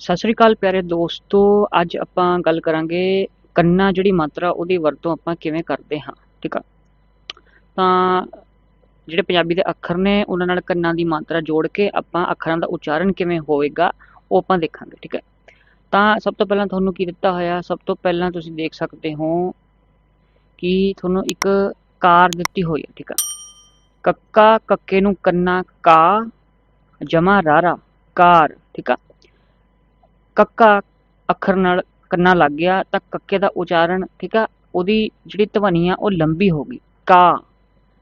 ਸਤਿ ਸ੍ਰੀ ਅਕਾਲ ਪਿਆਰੇ ਦੋਸਤੋ, ਅੱਜ ਆਪਾਂ ਗੱਲ ਕਰਾਂਗੇ ਕੰਨਾ ਜਿਹੜੀ ਮਾਤਰਾ ਉਹਦੀ ਵਰਤੋਂ ਆਪਾਂ ਕਿਵੇਂ ਕਰਦੇ ਹਾਂ, ਠੀਕ ਆ? ਤਾਂ ਜਿਹੜੇ ਪੰਜਾਬੀ ਦੇ ਅੱਖਰ ਨੇ, ਉਹਨਾਂ ਨਾਲ ਕੰਨਾਂ ਦੀ ਮਾਤਰਾ ਜੋੜ ਕੇ ਆਪਾਂ ਅੱਖਰਾਂ ਦਾ ਉਚਾਰਨ ਕਿਵੇਂ ਹੋਵੇਗਾ, ਉਹ ਆਪਾਂ ਦੇਖਾਂਗੇ, ਠੀਕ ਹੈ ਤਾਂ ਸਭ ਤੋਂ ਪਹਿਲਾਂ ਤੁਹਾਨੂੰ ਕੀ ਦਿੱਤਾ ਹੋਇਆ, ਸਭ ਤੋਂ ਪਹਿਲਾਂ ਤੁਸੀਂ ਦੇਖ ਸਕਦੇ ਹੋ ਕਿ ਤੁਹਾਨੂੰ ਇੱਕ ਕਾਰ ਦਿੱਤੀ ਹੋਈ ਹੈ, ਠੀਕ ਆ? ਕੱਕਾ ਕੱਕੇ ਨੂੰ ਕੰਨਾ, ਕਾ, ਜਮਾ ਰਾਰਾ, ਕਾਰ, ਠੀਕ ਆ? ਕੱਕਾ ਅੱਖਰ ਨਾਲ ਕੰਨਾ ਲੱਗ ਗਿਆ ਤਾਂ ਕੱਕੇ ਦਾ ਉਚਾਰਨ ਠੀਕ ਆ, ਉਹਦੀ ਜਿਹੜੀ ਧਵਨੀ ਆ ਉਹ ਲੰਬੀ ਹੋ ਗਈ। ਕਾ,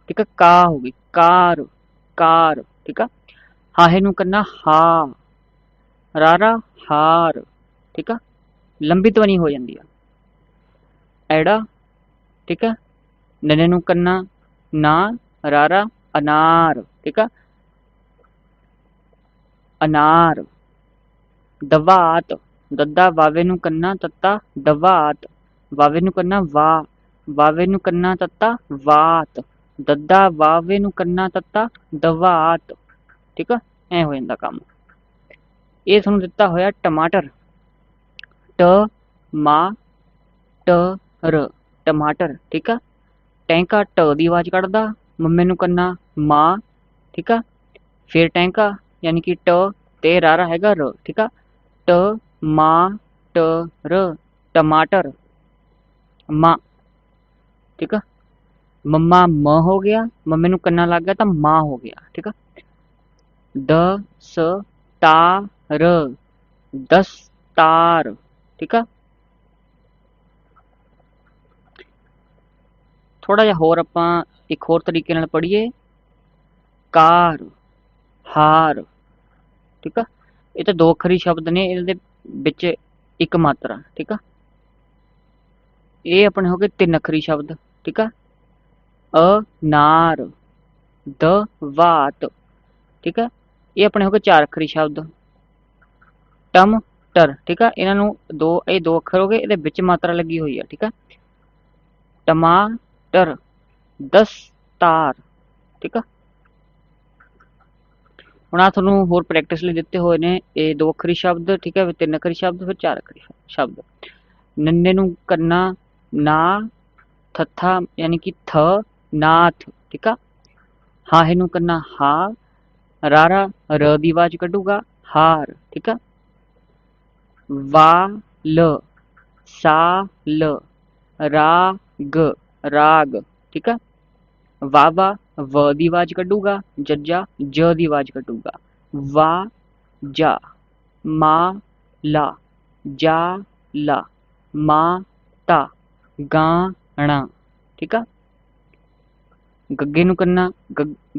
ਠੀਕ ਆ, ਕਾ ਹੋ ਗਈ। ਕਾਰ ਕਾਰ, ਠੀਕ ਆ। ਹਾਹੇ ਨੂੰ ਕੰਨਾ ਹਾ, ਰਾਰਾ, ਹਾਰ, ਠੀਕ ਆ। ਲੰਬੀ ਧਵਨੀ ਹੋ ਜਾਂਦੀ ਆ। ਐੜਾ, ਠੀਕ ਆ। ਨਨੇ ਨੂੰ ਕੰਨਾ ਨਾ, ਰਾਰਾ, ਅਨਾਰ, ਠੀਕ ਆ। ਅਨਾਰ। ਦਵਾਤ, ਦੱਦਾ ਵਾਵੇ ਨੂੰ ਕੰਨਾ ਤੱਤਾ, ਦਵਾਤ, ਵਾਵੇ ਨੂੰ ਕੰਨਾ ਵਾ, ਵਾਵੇ ਨੂੰ ਕੰਨਾ ਤੱਤਾ, ਵਾਤ, ਦੱਦਾ ਵਾਵੇ ਨੂੰ ਕੰਨਾ ਤੱਤਾ, ਦਵਾਤ, ਠੀਕ ਆ, ਐ ਹੋ ਜਾਂਦਾ ਕੰਮ। ਇਹ ਤੁਹਾਨੂੰ ਦਿੱਤਾ ਹੋਇਆ ਟਮਾਟਰ। ਟ ਮਾ ਟ ਰ ਟਮਾਟਰ, ਠੀਕ ਆ। ਟੈਂਕਾ ਟ ਦੀ ਆਵਾਜ਼ ਕੱਢਦਾ, ਮੰਮੇ ਨੂੰ ਕੰਨਾ ਮਾਂ, ਠੀਕ ਆ। ਫਿਰ ਟੈਂਕਾ, ਯਾਨੀ ਕਿ ਟ ਤੇ ਰਾਰਾ ਹੈਗਾ ਰ, ਠੀਕ ਆ। ਟ ਮਾ ਟ ਰ ਟਮਾਟਰ ਮਾਂ ਠੀਕ ਆ ਮੰਮਾ ਮ ਹੋ ਗਿਆ ਮੰਮੇ ਨੂੰ ਕੰਨਾ ਲੱਗ ਗਿਆ ਤਾਂ ਮਾਂ ਹੋ ਗਿਆ ਠੀਕ ਆ ਦ ਸ ਤਾ ਰ ਦਸਤਾਰ ਠੀਕ ਆ ਥੋੜਾ ਜਿਹਾ ਹੋਰ ਆਪਾਂ ਇੱਕ ਹੋਰ ਤਰੀਕੇ ਨਾਲ ਪੜ੍ਹੀਏ ਕਾਰ ਹਾਰ ਠੀਕ ਆ ਇਹ ਤਾਂ ਦੋ ਅੱਖਰੀ ਸ਼ਬਦ ਨੇ, ਇਹਦੇ ਵਿੱਚ ਇੱਕ ਮਾਤਰਾ, ਠੀਕ ਆ? ਇਹ ਆਪਣੇ ਹੋ ਗਏ ਤਿੰਨ ਅੱਖਰੀ ਸ਼ਬਦ, ਠੀਕ ਆ? ਅ ਨਾਰ ਦ, ਵਾਤ, ਠੀਕ ਆ? ਇਹ ਆਪਣੇ ਹੋ ਗਏ ਚਾਰ ਅੱਖਰੀ ਸ਼ਬਦ। ਟਮ, ਟਰ, ਠੀਕ ਆ? ਇਹਨਾਂ ਨੂੰ ਦੋ, ਇਹ ਦੋ ਅੱਖਰ ਹੋ ਗਏ, ਇਹਦੇ ਵਿੱਚ ਮਾਤਰਾ ਲੱਗੀ ਹੋਈ ਆ, ਠੀਕ ਆ? ਟਮਾਟਰ, ਦਸਤਾਰ, ਠੀਕ ਆ? ਹੁਣ ਆ ਤੁਹਾਨੂੰ ਹੋਰ ਪ੍ਰੈਕਟਿਸ ਲਈ ਦਿੱਤੇ ਹੋਏ ਨੇ, ਇਹ ਦੋ ਅੱਖਰੀ ਸ਼ਬਦ, ਠੀਕ ਹੈ ਫਿਰ ਤਿੰਨ ਅੱਖਰੀ ਸ਼ਬਦ, ਫਿਰ ਚਾਰ ਅੱਖਰੀ ਸ਼ਬਦ। ਨੰਨੇ ਨੂੰ ਕੰਨਾ, ਨਾ, ਥੱਥਾ, ਯਾਨੀ ਕਿ ਥ, ਨਾਥ, ਠੀਕ ਆ? ਹਾਹੇ ਨੂੰ ਕੰਨਾ, ਹਾ, ਰਾਰਾ, ਰ ਦੀ ਆਵਾਜ਼ ਕੱਢੂਗਾ, ਹਾਰ, ਠੀਕ ਆ? ਵਾ, ਲ, ਸਾ, ਲ ਰਾਗ ਰਾਗ, ਠੀਕ ਆ? ਵਾਵਾ ਵ ਦੀ ਆਵਾਜ਼ ਕੱਢੂਗਾ ਜੱਜਾ ਜ ਦੀ ਆਵਾਜ਼ ਕੱਢੂਗਾ। ਵਾ, ਜਾ, ਮਾ, ਲਾ, ਜਾ, ਲਾ, ਮਾ, ਤਾ, ਗਾਣਾ, ਠੀਕ ਆ? ਗੱਗੇ ਨੂੰ ਕੰਨਾ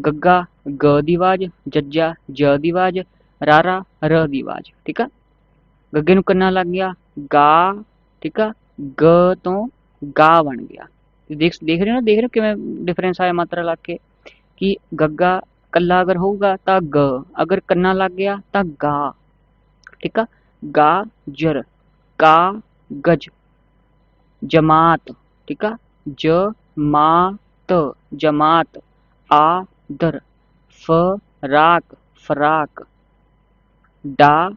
ਗੱਗਾ, ਗ ਦੀ ਆਵਾਜ਼ ਜੱਜਾ ਜ ਦੀ ਆਵਾਜ਼ ਰਾਰਾ ਰ ਦੀ ਆਵਾਜ਼, ਠੀਕ ਆ? ਗੱਗੇ ਨੂੰ ਕੰਨਾ ਲੱਗ ਗਿਆ, ਗਾ, ਠੀਕ ਆ? ਗ ਤੋਂ ਗਾ ਬਣ ਗਿਆ। ਦੇਖ ਦੇਖ ਰਹੇ ਹੋ ਨਾ ਦੇਖ ਰਹੇ ਹੋ ਕਿਵੇਂ ਡਿਫਰੈਂਸ ਆਇਆ ਮਾਤਰਾ ਲੱਗ ਕੇ ਕਿ ਗੱਗਾ ਕੱਲਾ ਅਗਰ ਹੋਊਗਾ ਤਾਂ ਗ ਅਗਰ ਕੰਨਾ ਲੱਗ ਗਿਆ ਤਾਂ ਗਾ ਠੀਕ ਆ ਗਾ ਜਰ ਕਾ ਗਜ ਜਮਾਤ ਠੀਕ ਆ ਜ ਮਾਤ ਜਮਾਤ ਆ ਦਰ ਫ ਰਾਕ ਫਰਾਕ ਡਾ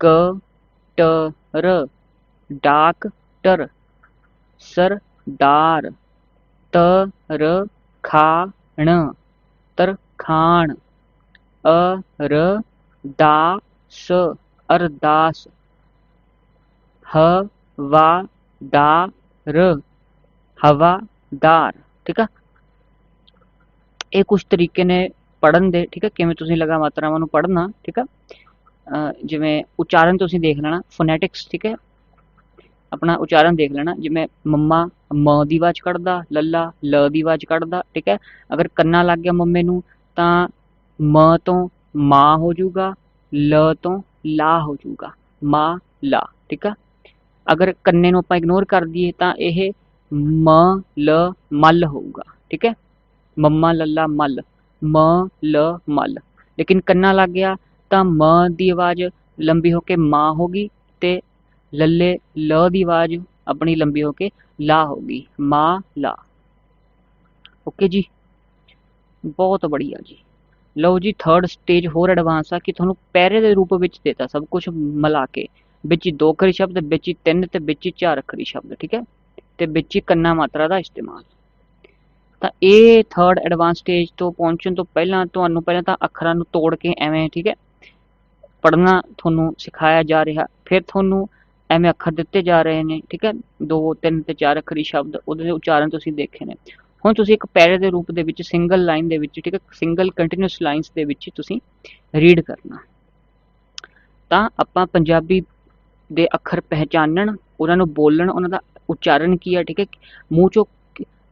ਕ ਟ ਰ ਡਾਕ ਟਰ ਸਰ ਦਾਰ ਤਰ ਖਾਣ ਤਰਖਾਣ ਅਰ ਦਾਸ ਅਰਦਾਸ ਹਵਾ ਦਾਰ ਹਵਾਦਾਰ ਠੀਕ ਆ ਇਹ ਕੁਝ ਤਰੀਕੇ ਨੇ ਪੜਨ ਦੇ ਠੀਕ ਆ ਕਿਵੇਂ ਤੁਸੀਂ ਲਗਾ ਮਾਤਰਾਵਾਂ ਨੂੰ ਪੜਨਾ ਠੀਕ ਆ ਜਿਵੇਂ ਉਚਾਰਨ ਤੁਸੀਂ ਦੇਖ ਲੈਣਾ ਫੋਨੈਟਿਕਸ ਠੀਕ ਹੈ ਆਪਣਾ ਉਚਾਰਨ ਦੇਖ ਲੈਣਾ, ਜਿਵੇਂ ਮੰਮਾ ਮ ਦੀ ਆਵਾਜ਼ ਕੱਢਦਾ, ਲੱਲਾ ਲ ਦੀ ਆਵਾਜ਼ ਕੱਢਦਾ, ਠੀਕ ਹੈ? ਅਗਰ ਕੰਨਾ ਲੱਗ ਗਿਆ ਮੰਮੇ ਨੂੰ, ਤਾਂ ਮ ਤੋਂ ਮਾਂ ਹੋ ਜਾਊਗਾ, ਲ ਤੋਂ ਲਾ ਹੋ ਜਾਊਗਾ, ਮਾ ਲਾ, ਠੀਕ ਆ? ਅਗਰ ਕੰਨੇ ਨੂੰ ਆਪਾਂ ਇਗਨੋਰ ਕਰ ਦਈਏ, ਤਾਂ ਇਹ ਮ, ਲ, ਮਲ ਹੋਊਗਾ, ਠੀਕ ਹੈ? ਮੰਮਾ, ਲੱਲਾ, ਮਲ, ਮ, ਲ, ਮਲ। ਲੇਕਿਨ ਕੰਨਾ ਲੱਗ ਗਿਆ, ਤਾਂ ਮ ਦੀ ਆਵਾਜ਼ ਲੰਬੀ ਹੋ ਕੇ ਮਾਂ ਹੋਗੀ ਤੇ ਲੱਲੇ ਲ ਦੀ ਆਵਾਜ਼ ਆਪਣੀ ਲੰਬੀ ਹੋ ਕੇ ਲਾ ਹੋਗੀ ਮਾਂ, ਲਾ। ਓਕੇ ਜੀ। ਬਹੁਤ ਬੜੀਆ ਜੀ। ਲਓ ਜੀ ਥਰਡ ਸਟੇਜ ਹੋਰ ਐਡਵਾਂਸ ਆ ਕਿ ਤੁਹਾਨੂੰ ਪੈਰੇ ਦੇ ਰੂਪ ਵਿੱਚ ਦੇਤਾ ਸਭ ਕੁਝ ਮਿਲਾ ਕੇ। ਵਿੱਚ ਹੀ ਦੋ ਅੱਖਰੀ ਸ਼ਬਦ, ਵਿੱਚ ਹੀ ਤਿੰਨ ਤੇ ਵਿੱਚ ਹੀ ਚਾਰ ਅੱਖਰੀ ਸ਼ਬਦ, ਠੀਕ ਹੈ? ਤੇ ਵਿੱਚ ਹੀ ਕੰਨਾ ਮਾਤਰਾ ਦਾ ਇਸਤੇਮਾਲ। ਤਾਂ ਇਹ ਥਰਡ ਐਡਵਾਂਸ ਸਟੇਜ ਤੋਂ ਪਹੁੰਚਣ ਤੋਂ ਪਹਿਲਾਂ ਤੁਹਾਨੂੰ ਪਹਿਲਾਂ ਤਾਂ ਅੱਖਰਾਂ ਨੂੰ ਤੋੜ ਕੇ ਐਵੇਂ, ਠੀਕ ਹੈ? ਪੜ੍ਹਨਾ ਤੁਹਾਨੂੰ ਸਿਖਾਇਆ ਜਾ ਰਿਹਾ। ਫਿਰ ਤੁਹਾਨੂੰ ਐਵੇਂ ਅੱਖਰ ਦਿੱਤੇ ਜਾ ਰਹੇ ਨੇ, ਠੀਕ ਹੈ? ਦੋ, ਤਿੰਨ ਤੇ ਚਾਰ ਅੱਖਰੀ ਸ਼ਬਦ, ਉਹਦੇ ਦੇ ਉਚਾਰਨ ਤੁਸੀਂ ਦੇਖੇ ਨੇ। ਹੁਣ ਤੁਸੀਂ ਇੱਕ ਪੈਰੇ ਦੇ ਰੂਪ ਦੇ ਵਿੱਚ ਸਿੰਗਲ ਲਾਈਨ ਦੇ ਵਿੱਚ, ਠੀਕ ਹੈ? ਸਿੰਗਲ ਕੰਟੀਨਿਊਸ ਲਾਈਨਸ ਦੇ ਵਿੱਚ ਤੁਸੀਂ ਰੀਡ ਕਰਨਾ। ਤਾਂ ਆਪਾਂ ਪੰਜਾਬੀ ਦੇ ਅੱਖਰ ਪਹਿਚਾਨਣ, ਉਹਨਾਂ ਨੂੰ ਬੋਲਣ, ਉਹਨਾਂ ਦਾ ਉਚਾਰਨ ਕੀ ਹੈ, ਠੀਕ ਹੈ? ਮੂੰਹ ਚੋਂ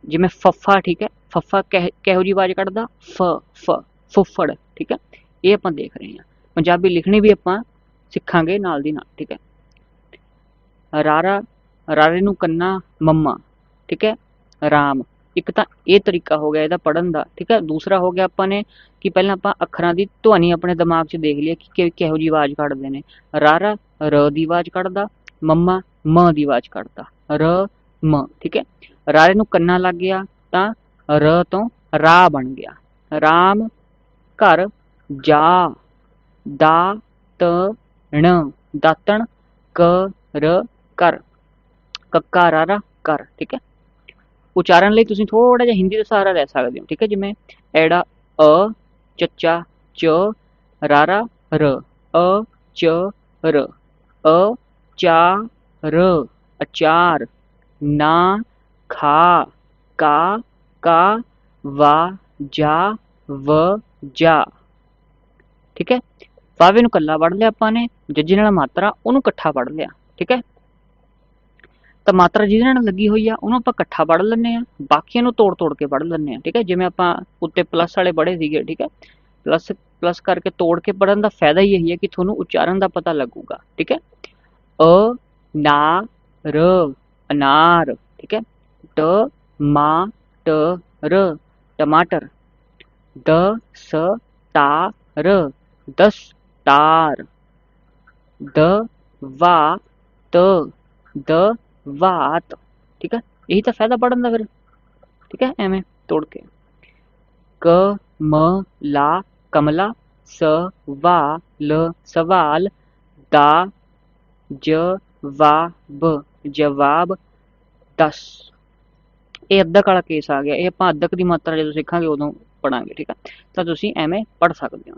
ਜਿਵੇਂ ਫੱਫਾ, ਠੀਕ ਹੈ? ਫੱਫਾ ਕਹਿ- ਕਿਹੋ ਜੀ ਆਵਾਜ਼ ਕੱਢਦਾ? ਫ ਫ, ਫੁੱਫੜ, ਠੀਕ ਹੈ? ਇਹ ਆਪਾਂ ਦੇਖ ਰਹੇ ਹਾਂ। ਪੰਜਾਬੀ ਲਿਖਣੀ ਵੀ ਆਪਾਂ ਸਿੱਖਾਂਗੇ ਨਾਲ ਦੀ ਨਾਲ, ਠੀਕ ਹੈ? ਰਾਰਾ, ਰਾਰੇ ਨੂੰ ਕੰਨਾ, ਮੰਮਾ, ਠੀਕ ਹੈ? ਰਾਮ। ਇੱਕ ਤਾਂ ਇਹ ਤਰੀਕਾ ਹੋ ਗਿਆ ਇਹਦਾ ਪੜਨ ਦਾ, ਠੀਕ ਹੈ? ਦੂਸਰਾ ਹੋ ਗਿਆ ਆਪਾਂ ਨੇ ਕਿ ਪਹਿਲਾਂ ਆਪਾਂ ਅੱਖਰਾਂ ਦੀ ਧੁਨੀ ਆਪਣੇ ਦਿਮਾਗ 'ਚ ਦੇਖ ਲਈਏ ਕਿ ਕਿ- ਕਿਹੋ ਜੀ ਆਵਾਜ਼ ਕੱਢਦੇ ਨੇ। ਰਾਰਾ, ਰ ਦੀ ਆਵਾਜ਼ ਕੱਢਦਾ, ਮੰਮਾ, ਮ ਦੀ ਆਵਾਜ਼ ਕੱਢਦਾ। ਰ, ਮ, ਠੀਕ ਹੈ? ਰਾਰੇ ਨੂੰ ਕੰਨਾ ਲੱਗ ਗਿਆ ਤਾਂ ਰ ਤੋਂ ਰਾ ਬਣ ਗਿਆ। ਰਾਮ ਘਰ ਜਾ, ਦਾ, ਤ, ਣ, ਦਾਤਣ, ਕ, ਰ ਕਰ ਕੱਕਾ ਰਾਰਾ ਕਰ ਠੀਕ ਹੈ? ਉਚਾਰਨ ਲਈ ਤੁਸੀਂ ਥੋੜਾ ਜਿਹਾ ਹਿੰਦੀ ਦਾ ਸਹਾਰਾ ਲੈ ਸਕਦੇ ਹੋ, ਠੀਕ ਹੈ? ਜਿਵੇਂ ਐੜਾ, ਅ, ਚੱਚਾ, ਚ, ਰਾਰਾ, ਰ, ਅ, ਚ, ਰ, ਅ ਚਾ ਰ ਅਚਾਰ, ਨਾ, ਖਾ, ਕਾ ਕਾ, ਵਾ, ਜਾ, ਵ, ਜਾ, ਠੀਕ ਹੈ? ਫਾਵੇ ਨੂੰ ਕੱਲਾ ਪੜ੍ਹ ਲਿਆ ਆਪਾਂ ਨੇ, ਜੱਜੀ ਨਾਲ ਮਾਤਰਾ, ਉਹਨੂੰ ਇਕੱਠਾ ਪੜ੍ਹ ਲਿਆ, ਠੀਕ ਹੈ? ਤਾਂ ਮਾਤਰਾ ਜਿਹਦੇ ਨਾਲ ਲੱਗੀ ਹੋਈ ਆ, ਉਹਨੂੰ ਆਪਾਂ ਇਕੱਠਾ ਪੜ੍ਹ ਲੈਂਦੇ ਆ ਬਾਕੀਆਂ ਨੂੰ ਤੋੜ ਤੋੜ ਕੇ ਪੜ੍ਹ ਲੈਂਦੇ ਆ ਠੀਕ ਹੈ? ਜਿਵੇਂ ਆਪਾਂ ਉੱਤੇ ਪਲੱਸ ਵਾਲੇ ਪੜ੍ਹੇ ਸੀਗੇ, ਠੀਕ ਹੈ? ਪਲੱਸ ਪਲੱਸ ਕਰਕੇ ਤੋੜ ਕੇ ਪੜਨ ਦਾ ਫਾਇਦਾ ਹੀ ਇਹੀ ਹੈ ਕਿ ਤੁਹਾਨੂੰ ਉਚਾਰਨ ਦਾ ਪਤਾ ਲੱਗੂਗਾ, ਠੀਕ ਹੈ? ਅ, ਨਾ, ਰ, ਅਨਾਰ, ਠੀਕ ਹੈ? ਟ, ਮਾ, ਟ, ਰ, ਟਮਾਟਰ। ਦ, ਸ, ਤਾ, ਰ ਦਸਤਾਰ ਦ, ਵਾ, ਤ। ਦ ਵਾਤ, ਠੀਕ ਹੈ? ਇਹੀ ਤਾਂ ਫਾਇਦਾ ਪੜਨ ਦਾ ਫਿਰ, ਠੀਕ ਹੈ? ਐਵੇਂ ਤੋੜ ਕੇ। ਕ, ਮ, ਲਾ, ਕਮਲਾ, ਸ, ਵਾ, ਲ, ਸਵਾਲ, ਦਾ, ਜ, ਵਾ, ਬ, ਜਵਾਬ 10 ਇਹ ਅੱਧਕ ਵਾਲਾ ਕੇਸ ਆ ਗਿਆ। ਇਹ ਆਪਾਂ ਅੱਧਕ ਦੀ ਮਾਤਰਾ ਜਦੋਂ ਸਿੱਖਾਂਗੇ ਉਦੋਂ ਪੜਾਂਗੇ, ਠੀਕ ਹੈ? ਤਾਂ ਤੁਸੀਂ ਐਵੇਂ ਪੜ ਸਕਦੇ ਹੋ।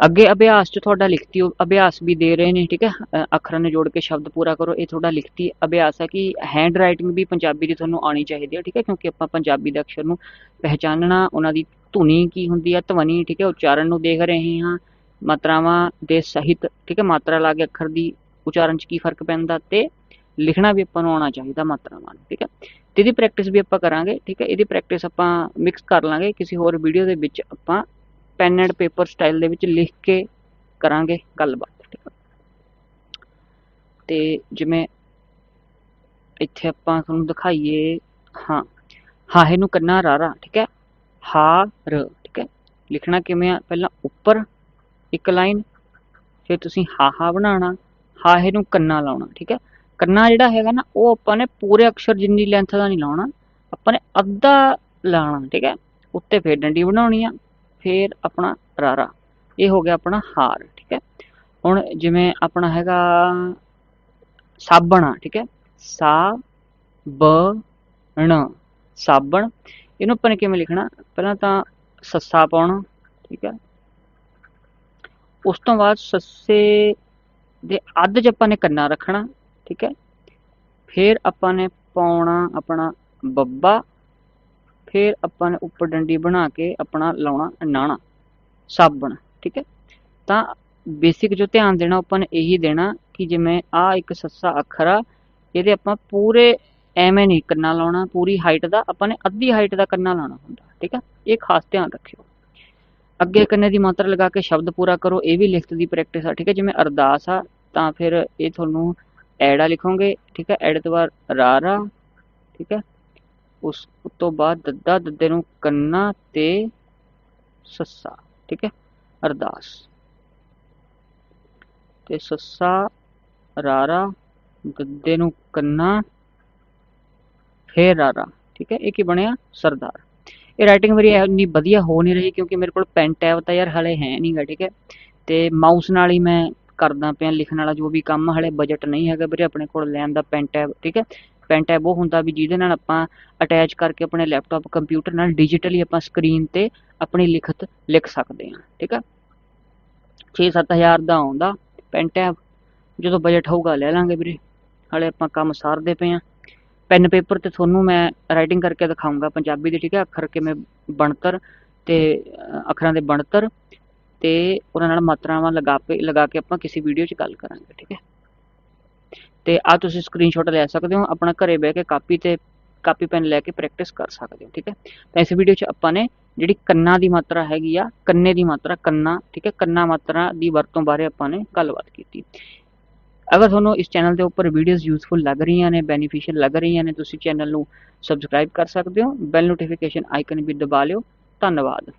ਅੱਗੇ ਅਭਿਆਸ ਚ ਤੁਹਾਡਾ ਲਿਖਤੀ ਅਭਿਆਸ ਵੀ ਦੇ ਰਹੇ ਨੇ, ਠੀਕ ਹੈ? ਅੱਖਰਾਂ ਨੂੰ ਜੋੜ ਕੇ ਸ਼ਬਦ ਪੂਰਾ ਕਰੋ, ਇਹ ਤੁਹਾਡਾ ਲਿਖਤੀ ਅਭਿਆਸ ਹੈ ਕਿ ਹੈਂਡ ਰਾਈਟਿੰਗ ਵੀ ਪੰਜਾਬੀ ਦੀ ਤੁਹਾਨੂੰ ਆਉਣੀ ਚਾਹੀਦੀ ਹੈ, ਠੀਕ ਹੈ? ਕਿਉਂਕਿ ਆਪਾਂ ਪੰਜਾਬੀ ਦੇ ਅਕਸ਼ਰ ਨੂੰ ਪਹਿਚਾਨਣਾ, ਉਹਨਾਂ ਦੀ ਧੁਨੀ ਕੀ ਹੁੰਦੀ ਹੈ? ਧਵਨੀ, ਠੀਕ ਹੈ? ਉਚਾਰਨ ਨੂੰ ਦੇਖ ਰਹੇ ਹਾਂ, ਮਾਤਰਾਵਾਂ ਦੇ ਸਹਿਤ, ਠੀਕ ਹੈ? ਮਾਤਰਾ ਲਾ ਕੇ ਅੱਖਰ ਦੀ ਉਚਾਰਨ ਚ ਕੀ ਫ਼ਰਕ ਪੈਂਦਾ ਤੇ ਲਿਖਣਾ ਵੀ ਆਪਾਂ ਨੂੰ ਆਉਣਾ ਚਾਹੀਦਾ ਮਾਤਰਾਵਾਂ ਨੂੰ, ਠੀਕ ਹੈ? ਤੇ ਇਹਦੀ ਪ੍ਰੈਕਟਿਸ ਵੀ ਆਪਾਂ ਕਰਾਂਗੇ, ਠੀਕ ਹੈ? ਇਹਦੀ ਪ੍ਰੈਕਟਿਸ ਆਪਾਂ ਮਿਕਸ ਕਰ ਲਾਂਗੇ, ਕਿਸੇ ਹੋਰ ਵੀਡੀਓ ਦੇ ਵਿੱਚ ਆਪਾਂ ਪੈਨ ਐਂਡ ਪੇਪਰ ਸਟਾਈਲ ਦੇ ਵਿੱਚ ਲਿਖ ਕੇ ਕਰਾਂਗੇ ਗੱਲਬਾਤ। ਤੇ ਜਿਵੇਂ ਇੱਥੇ ਆਪਾਂ ਤੁਹਾਨੂੰ ਦਿਖਾਈਏ, ਹਾਂ ਹਾਹੇ ਨੂੰ ਕੰਨਾ ਰਾਰਾ ਠੀਕ ਹੈ? ਹਾ ਰ, ਠੀਕ ਹੈ? ਲਿਖਣਾ ਕਿਵੇਂ ਆ? ਪਹਿਲਾਂ ਉੱਪਰ ਇੱਕ ਲਾਈਨ, ਫਿਰ ਤੁਸੀਂ ਹਾਹਾ ਬਣਾਉਣਾ ਹਾਹੇ ਨੂੰ ਕੰਨਾ ਲਾਉਣਾ, ਠੀਕ ਹੈ? ਕੰਨਾ ਜਿਹੜਾ ਹੈਗਾ ਨਾ, ਉਹ ਆਪਾਂ ਨੇ ਪੂਰੇ ਅਕਸ਼ਰ ਜਿੰਨੀ ਲੈਂਥ ਦਾ ਨਹੀਂ ਲਾਉਣਾ, ਆਪਾਂ ਨੇ ਅੱਧਾ ਲਾਉਣਾ, ਠੀਕ ਹੈ? ਉੱਤੇ ਫੇਰ ਡੰਡੀ ਬਣਾਉਣੀ ਆ ਫਿਰ ਆਪਣਾ ਰਾਰਾ। ਇਹ ਹੋ ਗਿਆ ਆਪਣਾ ਹਾਰ, ਠੀਕ ਹੈ? ਹੁਣ ਜਿਵੇਂ ਆਪਣਾ ਹੈਗਾ ਸਾਬਣ ਆ, ਠੀਕ ਹੈ? ਸਾ ਬ ਣ ਸਾਬਣ। ਇਹਨੂੰ ਆਪਾਂ ਨੇ ਕਿਵੇਂ ਲਿਖਣਾ? ਪਹਿਲਾਂ ਤਾਂ ਸੱਸਾ ਪਾਉਣਾ, ਠੀਕ ਹੈ? ਉਸ ਤੋਂ ਬਾਅਦ ਸੱਸੇ ਦੇ ਅੱਧ 'ਚ ਆਪਾਂ ਨੇ ਕੰਨਾ ਰੱਖਣਾ, ਠੀਕ ਹੈ? ਫਿਰ ਆਪਾਂ ਨੇ ਪਾਉਣਾ ਆਪਣਾ ਬੱਬਾ। ਫਿਰ ਆਪਾਂ ਨੇ ਉੱਪਰ ਡੰਡੀ ਬਣਾ ਕੇ ਆਪਣਾ ਲਾਉਣਾ ਨਾਣਾ, ਸਾਬਣ, ਠੀਕ ਹੈ? ਤਾਂ ਬੇਸਿਕ ਜੋ ਧਿਆਨ ਦੇਣਾ ਆਪਾਂ ਨੇ ਇਹੀ ਦੇਣਾ ਕਿ ਜਿਵੇਂ ਆ ਇੱਕ ਸੱਸਾ ਅੱਖਰ ਆ, ਇਹਦੇ ਆਪਾਂ ਪੂਰੇ ਐਵੇਂ ਨਹੀਂ ਕੰਨਾ ਲਾਉਣਾ, ਪੂਰੀ ਹਾਈਟ ਦਾ ਆਪਾਂ ਨੇ ਅੱਧੀ ਹਾਈਟ ਦਾ ਕੰਨਾ ਲਾਉਣਾ ਹੁੰਦਾ, ਠੀਕ ਹੈ? ਇਹ ਖਾਸ ਧਿਆਨ ਰੱਖਿਓ। ਅੱਗੇ ਕੰਨੇ ਦੀ ਮਾਤਰਾ ਲਗਾ ਕੇ ਸ਼ਬਦ ਪੂਰਾ ਕਰੋ, ਇਹ ਵੀ ਲਿਖਤ ਦੀ ਪ੍ਰੈਕਟਿਸ ਆ, ਠੀਕ ਹੈ? ਜਿਵੇਂ ਅਰਦਾਸ ਆ, ਤਾਂ ਫਿਰ ਇਹ ਤੁਹਾਨੂੰ ਐੜਾ ਲਿਖੋਗੇ, ਠੀਕ ਹੈ? ਐੜੇ ਤੋਂ ਬਾਅਦ ਰਾਰਾ, ਠੀਕ ਹੈ? ਉਸ ਤੋਂ ਬਾਅਦ ਦੱਦਾ ਦੱਦੇ ਨੂੰ ਕੰਨਾ ਤੇ ਸੱਸਾ, ਠੀਕ ਹੈ? ਅਰਦਾਸ। ਤੇ ਸੱਸਾ ਰਾਰਾ, ਦੱਦੇ ਨੂੰ ਕੰਨਾ, ਫੇਰ ਰਾਰਾ, ਠੀਕ ਹੈ? ਇਹ ਕੀ ਬਣਿਆ? ਸਰਦਾਰ। ਇਹ ਰਾਈਟਿੰਗ ਮੇਰੀ ਇੰਨੀ ਵਧੀਆ ਹੋ ਨਹੀਂ ਰਹੀ ਕਿਉਂਕਿ ਮੇਰੇ ਕੋਲ ਪੈਨ ਟੈਬ ਤਾਂ ਯਾਰ ਹਲੇ ਹੈ ਨਹੀਂਗਾ ਠੀਕ ਹੈ? ਤੇ ਮਾਊਸ ਨਾਲ ਹੀ ਮੈਂ ਕਰਦਾ ਪਿਆ ਲਿਖਣ ਵਾਲਾ ਜੋ ਵੀ ਕੰਮ, ਹਲੇ ਬਜਟ ਨਹੀਂ ਹੈਗਾ ਵੀਰੇ ਆਪਣੇ ਕੋਲ, ਲੈਣ ਦਾ ਪੈਨ ਟੈਬ ਠੀਕ ਹੈ? ਪੈਨ ਟੈਬ ਉਹ ਹੁੰਦਾ ਵੀ ਜਿਹਦੇ ਨਾਲ ਆਪਾਂ ਅਟੈਚ ਕਰਕੇ ਆਪਣੇ ਲੈਪਟਾਪ ਕੰਪਿਊਟਰ ਨਾਲ ਡਿਜੀਟਲੀ ਆਪਾਂ ਸਕਰੀਨ ਤੇ ਆਪਣੀ ਲਿਖਤ ਲਿਖ ਸਕਦੇ ਹਾਂ, ਠੀਕ ਹੈ 6-7000 ਦਾ ਆਉਂਦਾ ਪੈਨ ਟੈਬ ਜਦੋਂ ਬਜਟ ਹੋਊਗਾ ਲੈ ਲਾਂਗੇ ਵੀਰੇ, ਹਲੇ ਆਪਾਂ ਕੰਮ ਸਾਰਦੇ ਪਏ ਆ ਪੈਨ ਪੇਪਰ ਤੇ ਤੁਹਾਨੂੰ ਮੈਂ ਰਾਈਟਿੰਗ ਕਰਕੇ ਦਿਖਾਉਂਗਾ ਪੰਜਾਬੀ ਦੇ, ਠੀਕ ਹੈ ਅੱਖਰ ਕਿਵੇਂ ਬਣਤਰ ਤੇ ਅੱਖਰਾਂ ਦੇ ਬਣਤਰ ਤੇ ਉਹਨਾਂ ਨਾਲ ਮਾਤਰਾਵਾਂ ਲਗਾ ਕੇ ਲਗਾ ਕੇ ਆਪਾਂ ਕਿਸੇ ਵੀਡੀਓ 'ਚ ਗੱਲ ਕਰਾਂਗੇ, ਠੀਕ ਹੈ ਤੇ ਆ ਤੁਸੀਂ ਸਕਰੀਨਸ਼ਾਟ ਲੈ ਸਕਦੇ ਹੋ, ਆਪਣਾ ਘਰੇ ਬਹਿ ਕੇ ਕਾਪੀ ਤੇ ਕਾਪੀ ਪੈਨ ਲੈ ਕੇ ਪ੍ਰੈਕਟਿਸ ਕਰ ਸਕਦੇ ਹੋ, ਠੀਕ ਹੈ? ਤਾਂ ਇਸ ਵੀਡੀਓ 'ਚ ਆਪਾਂ ਨੇ ਜਿਹੜੀ ਕੰਨਾਂ ਦੀ ਮਾਤਰਾ ਹੈਗੀ ਆ, ਕੰਨੇ ਦੀ ਮਾਤਰਾ, ਕੰਨਾ, ਠੀਕ ਹੈ? ਕੰਨਾ ਮਾਤਰਾ ਦੀ ਵਰਤੋਂ ਬਾਰੇ ਆਪਾਂ ਨੇ ਗੱਲਬਾਤ ਕੀਤੀ। ਅਗਰ ਤੁਹਾਨੂੰ ਇਸ ਚੈਨਲ ਦੇ ਉੱਪਰ ਵੀਡੀਓਜ਼ ਯੂਜ਼ਫੁਲ ਲੱਗ ਰਹੀਆਂ ਨੇ ਬੈਨੀਫੀਸ਼ੀਅਲ ਲੱਗ ਰਹੀਆਂ ਨੇ, ਤੁਸੀਂ ਚੈਨਲ ਨੂੰ ਸਬਸਕ੍ਰਾਈਬ ਕਰ ਸਕਦੇ ਹੋ ਬੈਲ ਨੋਟੀਫਿਕੇਸ਼ਨ ਆਈਕਨ ਵੀ ਦਬਾ ਲਿਓ। ਧੰਨਵਾਦ।